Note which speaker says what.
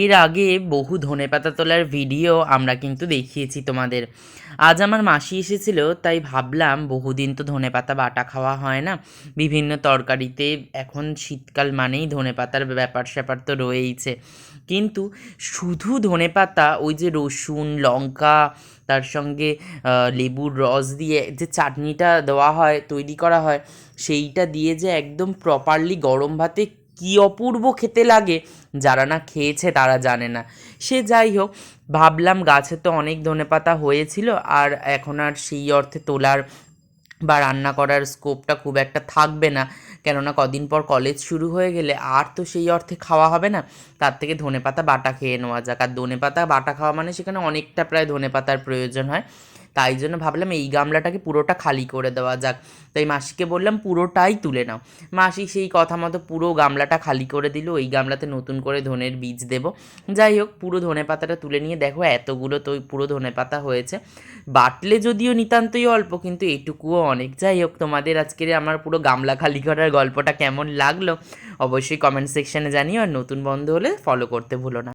Speaker 1: এর আগে বহু ধনেপাতা তোলার ভিডিও আমরা কিন্তু দেখিয়েছি তোমাদের। আজ আমার মাসি এসেছিল, তাই ভাবলাম বহুদিন তো ধনেপাতা বাটা খাওয়া হয় না। বিভিন্ন তরকারিতে এখন শীতকাল মানেই ধনেপাতার ব্যাপার স্যাপার তো রয়েইছে। কিন্তু শুধু ধনেপাতা ওই যে রসুন, লঙ্কা, তার সঙ্গে লেবুর রস দিয়ে যে চাটনিটা দেওয়া হয়, তৈরি করা হয়, সেইটা দিয়ে যে একদম প্রপারলি গরম ভাতে কী অপূর্ব খেতে লাগে? যারা না খেয়েছে তারা জানে না। সে যাই হোক, ভাবলাম গাছে তো অনেক ধনেপাতা হয়েছিল আর এখন আর সেই অর্থে তোলার বা রান্না করার স্কোপটা খুব একটা থাকবে না। কেননা কদিন পর কলেজ শুরু হয়ে গেলে আর তো সেই অর্থে খাওয়া হবে না। তার থেকে ধনেপাতা বাটা খেয়ে নেওয়া যাক। আর ধনেপাতা বাটা খাওয়া মানে সেখানে অনেকটা প্রায় ধনেপাতার প্রয়োজন হয়। তাই জন্য ভাবলাম এই গামলাটাকে পুরোটা খালি করে দেওয়া যাক। তাই মাসিকে বললাম, পুরোটাই তুলে নাও। মাসি সেই কথা মতো পুরো গামলাটা খালি করে দিল। ওই গামলাতে নতুন করে ধনের বীজ দেব। যাই হোক, পুরো ধনে পাতাটা তুলে নিয়ে দেখো, এতগুলো তো পুরো ধনে পাতা হয়েছে। বাটলে যদিও নিতান্তই অল্প, কিন্তু এটুকুও অনেক। যাই হোক, তোমাদের আজকের আমার পুরো গামলা খালি করার গল্পটা কেমন লাগল? অবশ্যই কমেন্ট সেকশনে জানিও। আর নতুন বন্ধ হলে ফলো করতে ভুলো না।